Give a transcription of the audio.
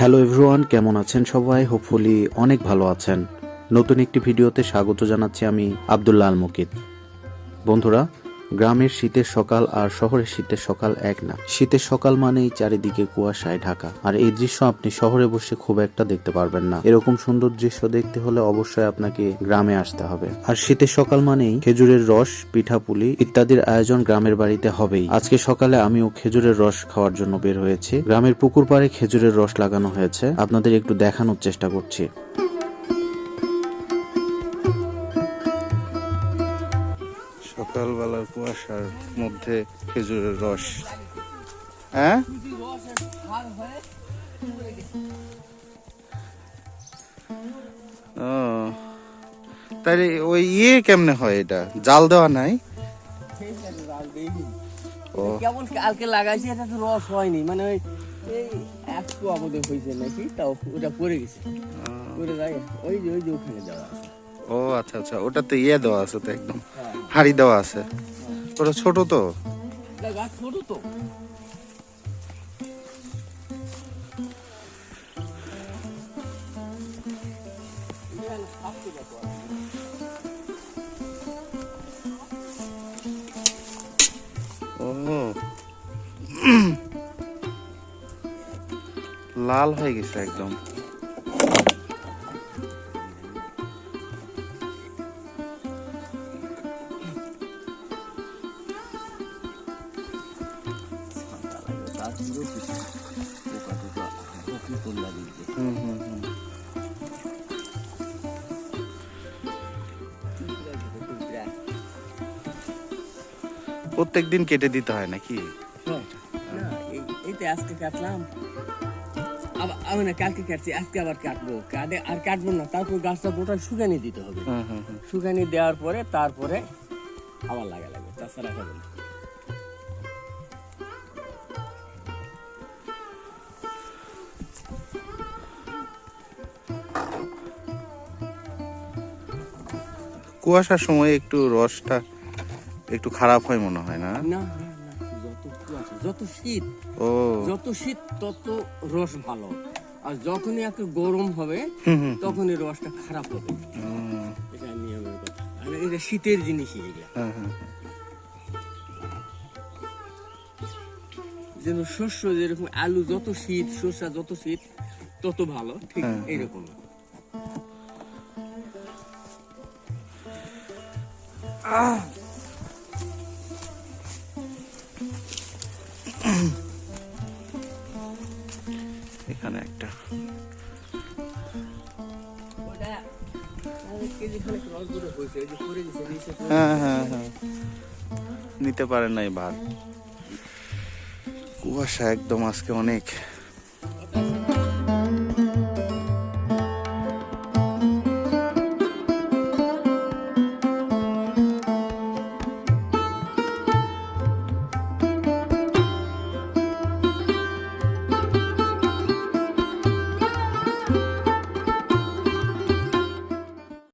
Hello everyone, কেমন আছেন সবাই? হোপফুলি অনেক ভালো আছেন। নতুন একটি ভিডিওতে স্বাগত জানাচ্ছি আমি আবদুল্লাহ আল মুকিত বন্ধুরা গ্রামের শীতের সকাল আর শহরের শীতের সকাল এক না। শীতের সকাল মানেই চারিদিকে কুয়াশায় ঢাকা। আর এই দৃশ্য আপনি শহরে বসে খুব একটা দেখতে পারবেন না। এরকম সুন্দর দৃশ্য দেখতে হলে অবশ্যই আপনাকে গ্রামে আসতে হবে। আর শীতের সকাল মানেই খেজুরের রস, পিঠাপুলি ইত্যাদির আয়োজন গ্রামের বাড়িতে হবেই। আজকে সকালে আমিও খেজুরের রস খাওয়ার জন্য বের হয়েছি। গ্রামের পুকুর পাড়ে খেজুরের রস লাগানো হয়েছে। আপনাদের একটু দেখানোর চেষ্টা করছি। সকালবেলার কুয়াশার মধ্যে খেজুরের রস। হ্যাঁ? ও তাহলে ওই ইয়ে কেমনে হয় এটা? জাল দেওয়া নাই? কেবল কালকে লাগাইছি এটা তো রস হয়নি মানে ওই এই একটু আমাদের হয়েছে নাকি তাও ওটা পড়ে গেছে। পড়ে যায় ওই যে ওই যে ওখানে দেওয়া আছে। ও আচ্ছা আচ্ছা ওটাতে ইয়ে দেওয়া আছে তো একদম। হাড়ি দেওয়া আছে। ওটা ছোট তো। লাল হয়ে গেছে ছোট তো ও লাল গেছে একদম হুম হুম হুম প্রত্যেক দিন কেটে দিতে হয় নাকি? আজকে কাটলাম। আবার আমি না কালকে কাটছি আজকে আবার কাটবো। কাটে আর কাটবো না তারপর গাছটা গোটা শুকানি দিতে হবে। শুকানি দেওয়ার পরে তারপরে আবার লাগা লাগবে তাছাড়া হবে না। কুয়াশার সময় একটু রসটা একটু খারাপ হয় মনে হয় না? যত কুয়াশা যত শীত ও। যত শীত তত রস ভালো। আর যখনই একটু গরম হবে তখনই রসটা খারাপ হবে। এটা নিয়মের কথা। আর এটা শীতের জিনিসই এগুলা। যেন শস্য যেরকম আলু যত শীত শস্য যত শীত তত ভালো ঠিক হ্যাঁ। নিচে পড়ে হ্যাঁ হ্যাঁ হ্যাঁ। নিতে পারেন নাই ভাত। কুয়াশা একদম আজকে অনেক।